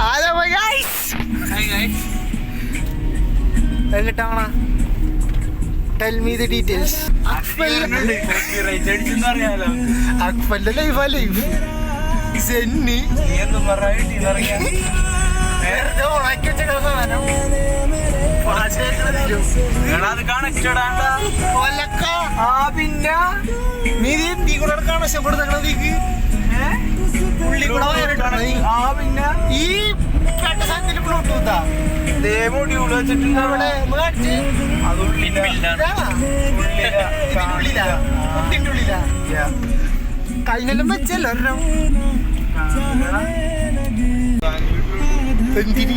Hello guys tell me the details ലൈഫാ സെന്നി ഒലക്ക. പിന്നെ. നീ എന്തി കൂടെ ഉള്ളി കൂടെ വയറിട്ടണ ആ പിന്നെ ഈ കേട്ട സാധനത്തിൽ ബ്ലൂടൂത്താ ദേ മുടി വെച്ചിട്ടുണ്ട് അവിടെ അത് ഉള്ളില്ല ഇതാ. ഇതിന്റെ ഉള്ളിലാ. കുട്ടിന്റെ ഉള്ളിലാ. കഴിഞ്ഞെല്ലാം വെച്ചല്ലോ എന്തിന്?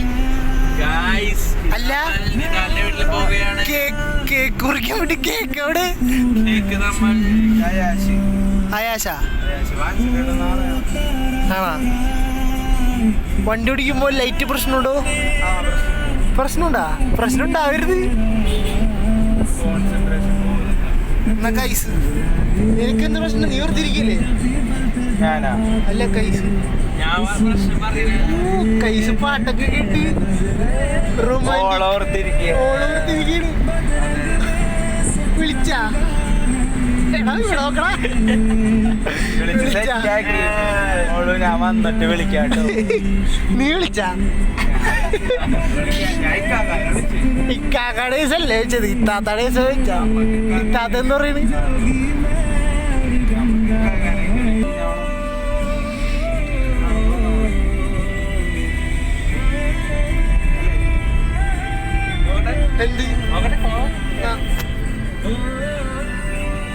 അല്ല. വീട്ടിൽ പോവുകയാണ്. കേക്ക് കേക്ക് കുറിക്കാൻ വേണ്ടി കേക്ക് അവിടെ കേക്ക് നമ്മൾ ആയാശ ആണോ? വണ്ടി ഓടിക്കുമ്പോൾ ലൈറ്റ് പ്രശ്നമുണ്ടോ? പ്രശ്നമുണ്ടാ? പ്രശ്നം ഉണ്ടാവരുത് എന്നാ കൈസ് എന്ത് പ്രശ്നം? നീ വെറുതിരിക്കില്ലേ അല്ല കൈസ് കൈസ് പാട്ടൊക്കെ കേട്ട് റൂം ഓളോർത്തിരിക്കുക വിളിച്ചാ. വിളിച്ചാ. ഞാൻ വന്നിട്ട് വിളിക്കാട്ടോ. നീ വിളിച്ച? ഇക്കാക്കാടെ ദിവസമല്ലേ ചോദിച്ചത്? ഇത്താത്താടെ ദിവസം ചോദിച്ചാ? ഇത്താത്ത എന്ന് പറയണ്?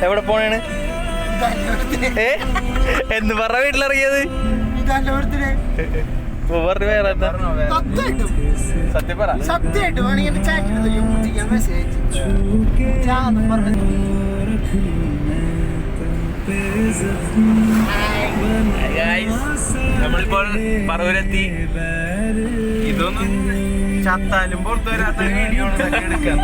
എവിടെ പോണേണ്? ഏ? എന്ന് പറഞ്ഞ വീട്ടിലിറങ്ങിയത്? വേറെ സത്യം പറ. സത്യമായിട്ടും. വേണമെങ്കിൽ ചാറ്റിൽ മെസ്സേജ് നമ്മളിപ്പോൾ പറവൂരെത്തി. ഇതൊന്നും ചത്താലും പുറത്തു വരാത്ത വീഡിയോ എടുക്കാം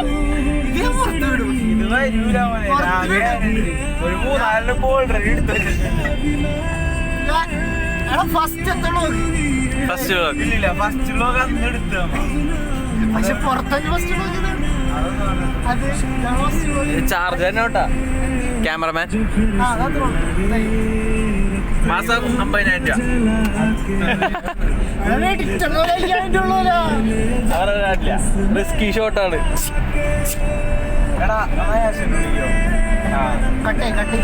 ഒരു മൂന്നാലിന് ഓൾറെഡി എടുത്തു ഫസ്റ്റ് എത്തണോ? ഫസ്റ്റ് ഇല്ല ഫസ്റ്റ് വ്ലോഗ് അന്ന് എടുത്തു പക്ഷെ പുറത്തേക്ക് ഫസ്റ്റ് ഫസ്റ്റ് ചാർജ് തന്നെ കേട്ടാ ക്യാമറമാൻ മാസം അമ്പതിനായിരം രൂപ. റിസ്കി ഷോട്ടാണ് എടാ ആ. കട്ടേ കട്ടേ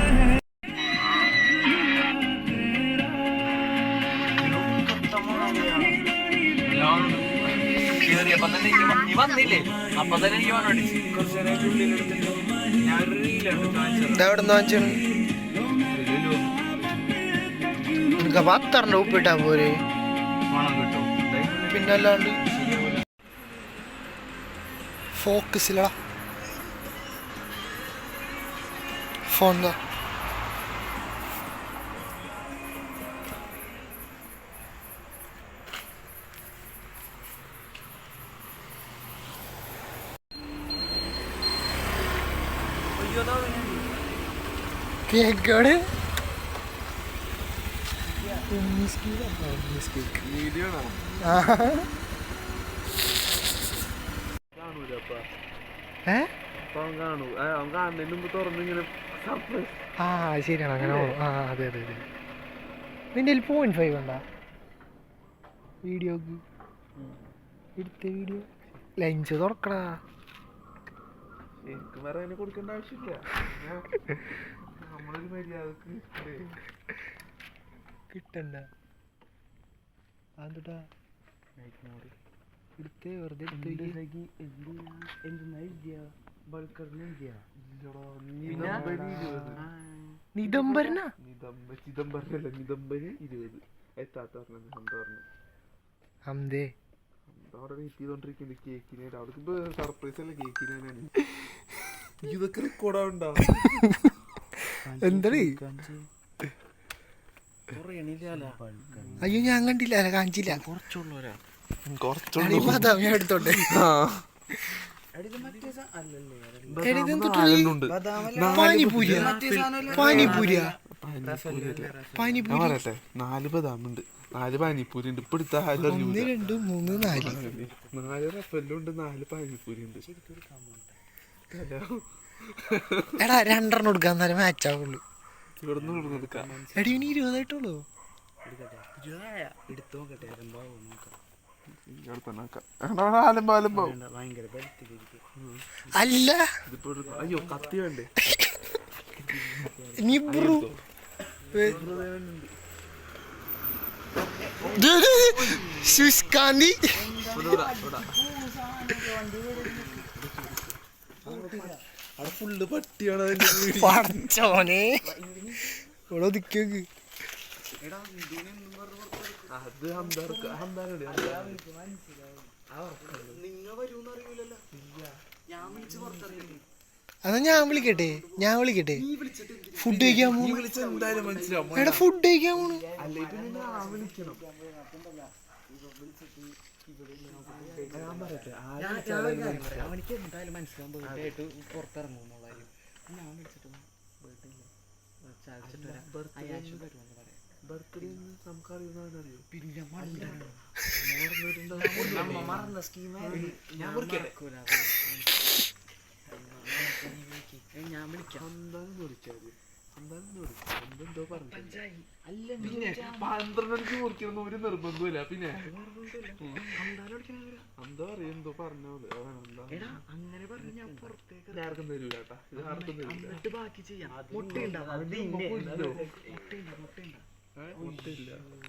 കേറിയപ്പോ തന്നെ എനിക്ക് വ- നീ വന്നില്ലേ? അപ്പൊ തന്നെ എനിക്ക് വന്നോണ്ടി ഞാൻ ഒരു റീലാണ് കാണിച്ചത് എവിടെ നിന്ന് വാങ്ങിച്ചു നിനക്ക് പത്തറിന്റെ ഉപ്പിട്ടാ പോരെ പണം കിട്ടും പിന്നല്ലാണ്ട് ഫോക്കസിലടാ ഫോൺ ദാ. കേക്കോട് ആ ഏ? ആ ശരിയാണ്. അങ്ങനെ ആ അതെ അതെ അതെ. നിന്റെ പോയിന്റ് ഫൈവ് ഉണ്ടാ? വീഡിയോക്ക്. എടുത്ത വീഡിയോ. ലഞ്ച് തുറക്കടാ. എനിക്ക് വേറെ അതിനെ കൊടുക്കേണ്ട ആവശ്യമില്ല. നമ്മളൊരു മര്യാദയ്ക്ക് കിട്ടണ്ട? അതെന്താ എടുത്തേ വെറുതെ എടുത്ത് നിതംബരനാ ചിദംബരല്ല നിദംബര് ഇരുപത്. എത്താത്ത പറഞ്ഞു ഹന്ത പറഞ്ഞു അന്തേ അവിടെ വെയിറ്റ് ചെയ്തോണ്ടിരിക്കുന്നത് കേക്കിന് അവർക്ക് സർപ്രൈസ് അല്ല കേക്കിനാണ് ഇതൊക്കെ റെക്കോർഡാവുണ്ടോ എന്താ അയ്യോ ഞാൻ കണ്ടില്ല കാണിച്ചില്ല. കുറച്ചുള്ളവരാ. ബദാം ഞാൻ എടുത്തോട്ടെ പറയട്ടെ നാല് ബദാമുണ്ട്. നാല് പാനിപ്പൂരി ഉണ്ട്. ഇപ്പൊ എടുത്ത ഒന്ന് രണ്ട് മൂന്ന് നാല്. നാല് നാല് പാനിപ്പൂരി ഉണ്ട്. എടാ രണ്ടെണ്ണം കൊടുക്കാൻ നേരം മാച്ച് ആവുള്ളൂ. ഇവിടെ നിന്ന് എടുക്കാം. എടി ഇനി ഇരുപതായിട്ടുള്ളൂ. എടുത്തു എടാ, അല്ല. അയ്യോ കത്തി വേണ്ടേ? നിബ്രു ശുഷ്കാന്തി. അവിടെ ഫുള്ള് പട്ടിയാണ്. പടച്ചോനെ. ഇവിടെ ഒതുക്കിയോക്ക്. അത് ഹംദാർക്ക് ഹംദാനുണ്ട് എന്നാ ഞാൻ വിളിക്കട്ടെ ഞാൻ വിളിക്കട്ടെ. ഫുഡ് കഴിക്കാൻ പോണു. വിളിച്ച എന്തായാലും മനസ്സിലാവും. എടാ ഫുഡ് കഴിക്കാൻ പോണു. അവനിക്ക് എന്തായാലും മനസ്സിലാവും. ബർത്ത്ഡേ പുറത്തിറങ്ങും എന്നുള്ള കാര്യം. ഞാൻ വിളിച്ചിട്ട് അയാശു പറയാം ബർത്ത്ഡേ നമുക്ക് അറിയുന്നവനറിയോ പിന്നെ മറന്ന സ്കീം ഞാൻ ഞാൻ വിളിക്കാം. എന്തായാലും വിളിക്കാതെ പിന്നെ പന്ത്രണ്ട് മണിക്ക് മുറിക്കണം ഒരു നിർബന്ധമില്ല പിന്നെ എന്താ അറിയാം എന്തോ പറഞ്ഞ പോലെ അതാണ് എന്താ എടാ അങ്ങനെ പറഞ്ഞ് ഞാൻ പുറത്തേക്ക് ആർക്കും തരൂല കേട്ടാ. ഇത് ആർക്കും തരൂല എന്നിട്ട് ബാക്കി ചെയ്യാം. മുട്ടയുണ്ടാവും മുട്ടയുണ്ടാവും മുട്ടയുണ്ടാവും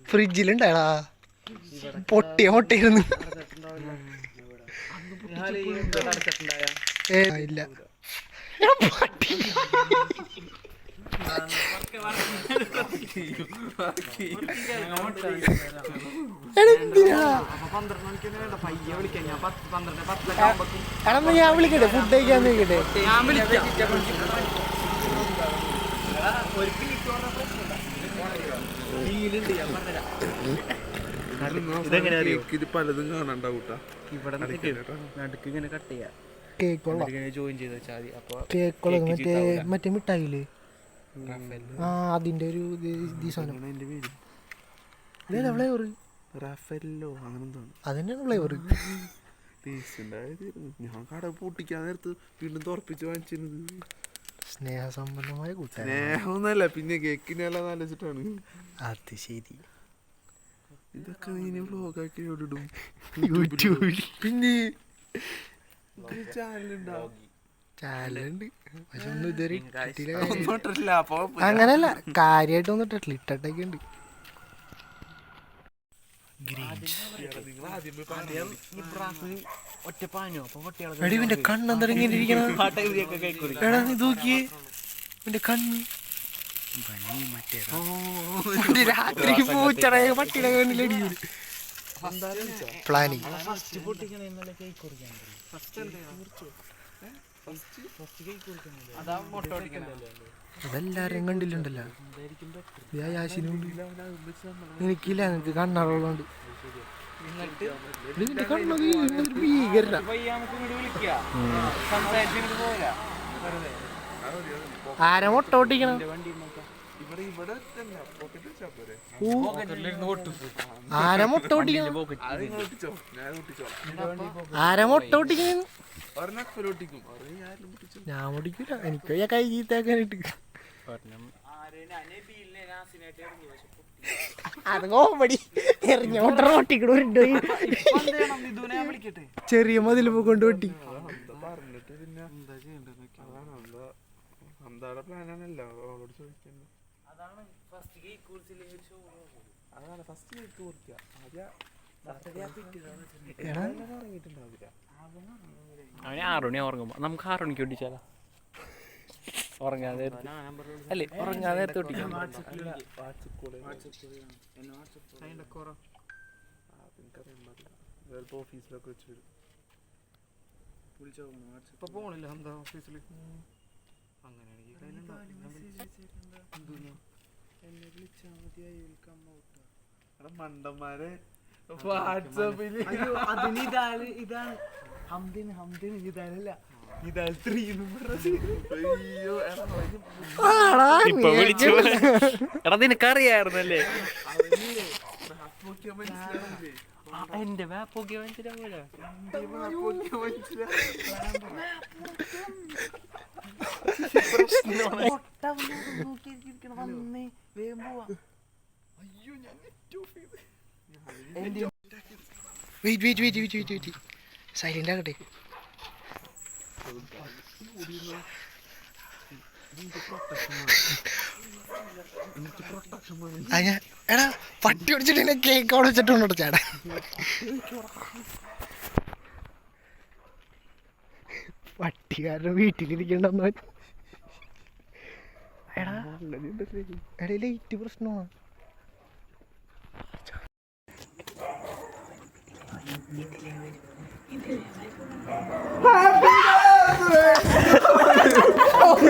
ഫ്രിഡ്ജിലുണ്ടാടാ പൊട്ടിയ പൊട്ടിയിരുന്നു ഏ ഇല്ല. എടാ, പട്ടി. എടാ, എന്തിനാ? അപ്പൊ പന്ത്രണ്ട് മണിക്ക് വേണ്ട പയ്യെ വിളിക്കാം ഞാൻ പത്ത് പന്ത്രണ്ട് പത്തൊക്കെ ആകുമ്പോഴേക്കും എടാ എന്നാ ഞാൻ വിളിക്കട്ടെ ഫുഡ് കഴിക്കാൻ നിൽക്കട്ടെ ഞാൻ വിളിക്കാം കേക്ക് ഇത് പലതും കാണണ്ടാവൂട്ടാ. ഇവിടെ നടുക്ക് ഇങ്ങനെ കട്ട് ചെയ്യാം. കേക്ക് കൊള്ളാം. ഇങ്ങനെ ജോയിൻ ചെയ്ത് വെച്ചാൽ മതി. അപ്പൊ കേക്ക് കൊള്ളാം. മറ്റേ മറ്റേ മിഠായില്ലേ ആ അതിന്റെ ഒരു ഫ്ലേവർ റാഫെല്ലോ അങ്ങനെ അതന്നെയാണ് ഫ്ലേവർ ഞാൻ കട പൂട്ടിക്കാൻ നേരത്ത് വീണ്ടും തുറപ്പിച്ച് വാങ്ങിച്ചിരുന്നത് സ്നേഹസമ്പന്നമായ കൂട്ടുകാരൻ. സ്നേഹമൊന്നല്ല പിന്നെ കേക്കിനെല്ലാം ആലോചിച്ചിട്ടാണ്. അത് ശരി. ഇതൊക്കെ നീ വ്ലോഗാക്കി ഇടും. യൂട്യൂബിൽ പിന്നെ ചാനലുണ്ട് പക്ഷെ ഒന്നും ഇതുവരെ ഇട്ടിട്ടില്ല. അങ്ങനല്ല കാര്യമായിട്ടൊന്നും ഇട്ടിട്ടില്ല. ഇട്ടിട്ടൊക്കെ ഉണ്ട് കൈക്കൊടുക്കും എടാ നീ നോക്കിയേ. ഇവന്റെ കണ്ണ്. പട്ടിയുടെ പ്ലാനിങ്. മുട്ട അതെല്ലാരും കണ്ടില്ലുണ്ടല്ലോ എനിക്കില്ല നിനക്ക് കണ്ണറുള്ളതുകൊണ്ട്. കണ്ണത് ആര മുട്ട ആര മുട്ട ആര മുട്ട ഞാൻ ഓടിക്കൂല എനിക്ക് കൈ ചീത്താക്കാനിട്ട് അത് കോമഡി എറിഞ്ഞ മുട്ട പൊട്ടിക്കണുണ്ടോ ചെറിയ മതിൽ കൊണ്ട് പൊട്ടി അവന് ആറുമണി ഉറങ്ങുമ്പോ. നമുക്ക് ആറുമണിക്ക് ഒട്ടിച്ചാലോ? ഉറങ്ങാൻ നേരത്ത് അല്ലേ ഉറങ്ങാൻ നേരത്തെ ഒട്ടിക്കാം ചിലപ്പോ ഓഫീസിലൊക്കെ വെച്ച് വരും. ഇപ്പൊ പോണില്ല എന്താ ഓഫീസിൽ അങ്ങനെയാണെങ്കിൽ എടാ മണ്ടന്മാരെ. അതിന് ഇതാണ്. ഇതാണ് ഹംദിന് ഹംദിന് ഇതാനല്ല ഇപ്പൊ വിളിച്ചു. എടാ നിനക്കറിയായിരുന്നല്ലേ? എന്റെ മാപ്പൊക്കെ മനസ്സിലാവൂല wait wait wait wait wait wait silent ആകട്ടെ. എടാ പട്ടി പിടിച്ചിട്ട് എന്നെ കേക്ക് അവിടെ വെച്ചിട്ടുണ്ട് ചേട്ടാ. പട്ടിക്കാരൻ വീട്ടിലിരിക്കണ്ടെന്ന് എടാ എടാ ലൈറ്റ് പ്രശ്നമാണ്. ഒരെണ്ണം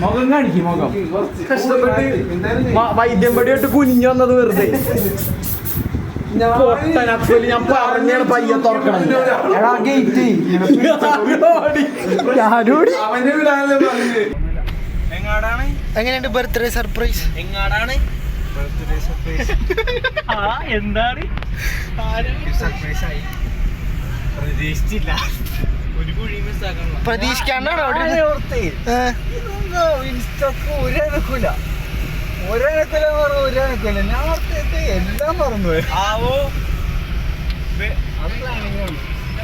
മുഖം കാണിക്കും മുഖം വൈദ്യം പടിയോട്ട് കുനിഞ്ഞു വന്നത് വെറുതെ ഞാൻ പറഞ്ഞാണ് പയ്യെ തുറക്കണം എടാ ഗേറ്റ്. അവന്റെ വീടാണല്ലോ പറഞ്ഞത്. എങ്ങാടാണ്? എങ്ങനെയുണ്ട് ബർത്ത്ഡേ സർപ്രൈസ്? എങ്ങാടാണ്? ആ എന്താണ്? സർപ്രൈസ് ആയി പ്രതീക്ഷിച്ചില്ല. ഒരു പ്രതീക്ഷിക്കാണ്ടാണോ അവിടെ ഇരുന്ന്? ഏ, ഒരനക്കൂല ഒരനക്കൂല ഒരനക്കൂല. ഞാൻ ഓർത്തിട്ട് എല്ലാം മറന്നു പോയി. ആവോ? വെ-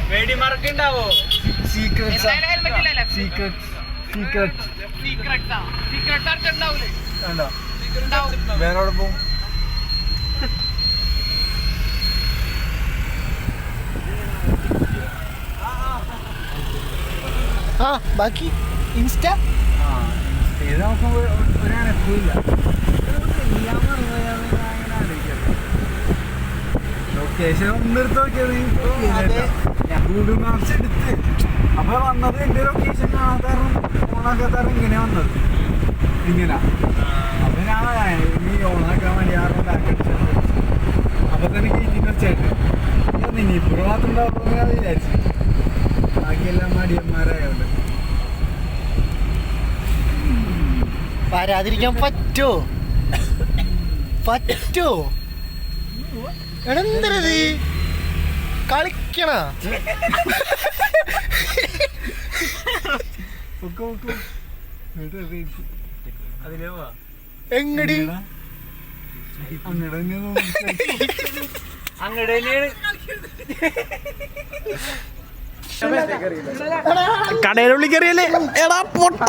വെടി മറക്കുണ്ടാവോ സീക്രട്ട് സീക്രട്ട്. സീക്രട്ട്. വേണ്ട. വേറെ പോകും ആ ബാക്കി. ഇൻസ്റ്റ? ഇത് നോക്കുമ്പോൾ ഒരനക്കൂല ഞാൻ മറന്നുപോയാന്ന് ഞാൻ ഇങ്ങനെ ആലോചിക്കട്ടെ. ഒന്ന് എടുത്ത് നോക്കിയത്. ഞാൻ ഗൂഗിൾ മാപ്സ് എടുത്ത്. അപ്പൊ വന്നത് എന്റെ ലൊക്കേഷൻ കാണാത്ത കാരണം ഓണാക്കാത്ത ഇങ്ങനെ വന്നത്. ഇങ്ങനെ. അപ്പൊ ഞാൻ ഈ ഓണാക്കാൻ വേണ്ടി ബാക്ക് അടിച്ചത് അപ്പൊ തന്നെ ഗേറ്റിന്റെ ചേട്ടൻ ഇനി ഇപ്പുറം മാത്രം ഉണ്ടാവുമെന്ന് ഞാൻ വിചാരിച്ചു. ബാക്കിയെല്ലാം മടിയന്മാരായോണ്ട്. വരാതിരിക്കാൻ പറ്റോ? പറ്റോ? എടെന്തരത് കളിക്കണ? എങ്ങടി? അങ്ങടെ അങ്ങടെ തന്നെയാണ്. കടയിലുള്ളിൽ കയറിയല്ലേ? എടാ പൊട്ട.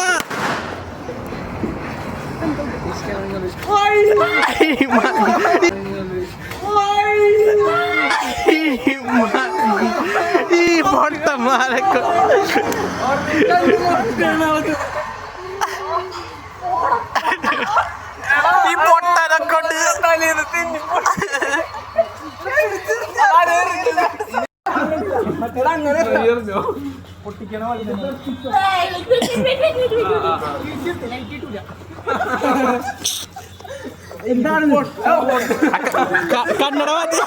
ഈ പൊട്ടന്മാരൊക്കെ ഈ പൊട്ടനെ കൊണ്ട്. കന്നഡ മതി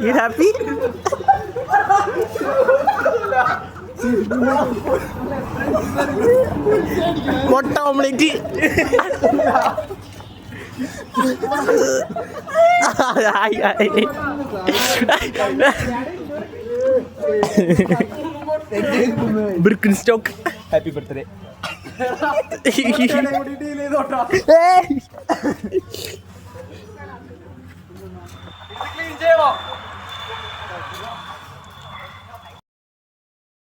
You happy? മുട്ട ഓംലെറ്റ്. ആയി ആയി. ബ്രിക്കൻ സ്റ്റോക്ക് ഹാപ്പി ബർത്ത്ഡേ ചെയ്യണോ